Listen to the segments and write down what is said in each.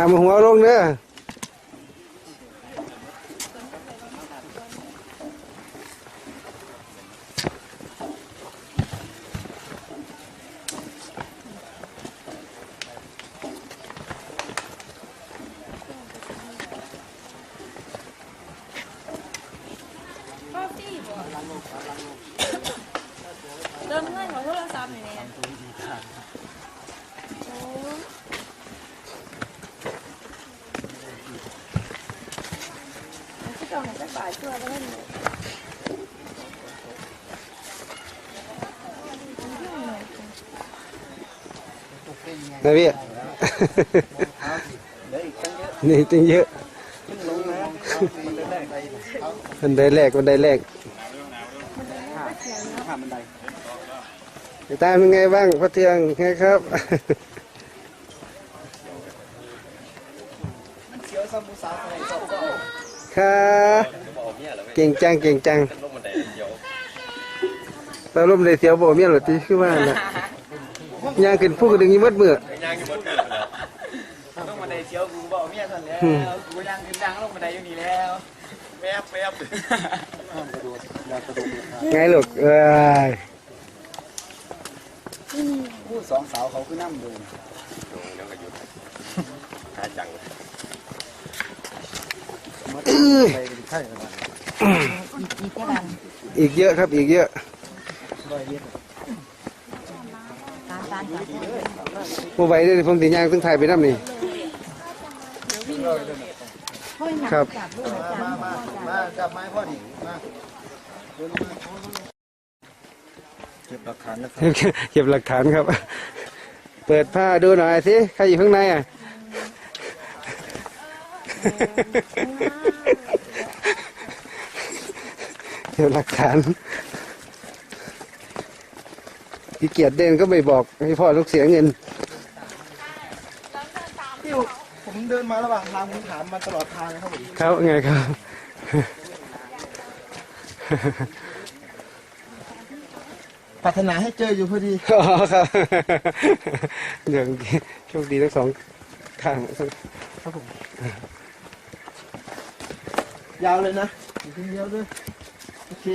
ามหัวลงเด้อข้อฟี่บ่เติมเงินของโทรศัพท์อยู่เนี่ย ที่เราเห็นสักบาทเพื่อแล้วเนี่ยนะพี่ นี่ตึงเยอะบันไดแรกบันไดแรกข้ามบันไดตามเป็นไงบ้างพระเทืองไงครับเสียวซัมบูซาอะไรก็ก็ค่ะเก่งจังเก่งจังตาลมได้เสียวบ่เมียหรอที่คือว่าน่ะย่างขึ้นผู้กระดึงยี่มัดมือต้องบันไดเสียวกูบอกเมียทันแล้วกูยังขึ้นดังลงบันไดอยู่นี่แล้วแวบแวบไงลูกเอ้ยพูดสองสาวเขาคือน้ำดู อีกเยอะครับอีกเยอะผู้ใบได้ผมติย่างซึ่งไทยไปน้ำนี่ครับมามามาจับไม้พ่อดิมาเก็บหลักฐานแล้วครับเก็บหลักฐานครับ เปิดผ้าดูหน่อยสิใครอยู่ข้างในอะ เก็บหลักฐานพี่เกียรติเด่นก็ไม่บอกให้พ่อต้องเสียเงินที่ผมเดินมาระหว่างทางผมถามมาตลอดทางนะครับผมครับไงครับ ปรารถนาให้เจออยู่พอดีอ๋อครับอย่างดีโชคดีทั้งสองทางครับผม ยาวเลยนะอยู่คนเดียวด้วยโอ เค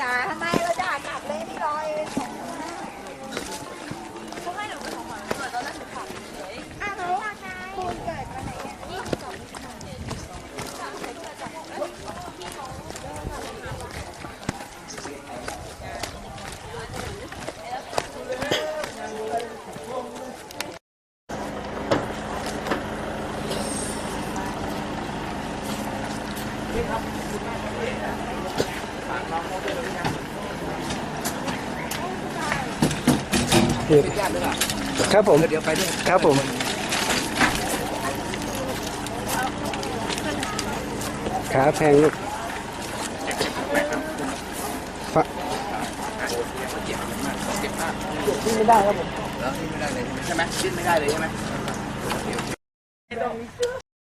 ด่าทำไมเราด่ากลับเลยพี่ลอยเขาให้หนูเป็นของขวัญเกิดตอนแรกหนูฝันเฉยอ้าวแล้วว่าไงคุณเกิดวันไหนเนี่ยยี่สิบสองมิถุนายน ครับผมเดี๋ยวไปด้วยครับผมขาแพงลูกฟะดิ้นไม่ได้ครับผมดิ้นไม่ได้เลยใช่ไหมดิ้นไม่ได้เลยใช่ไหม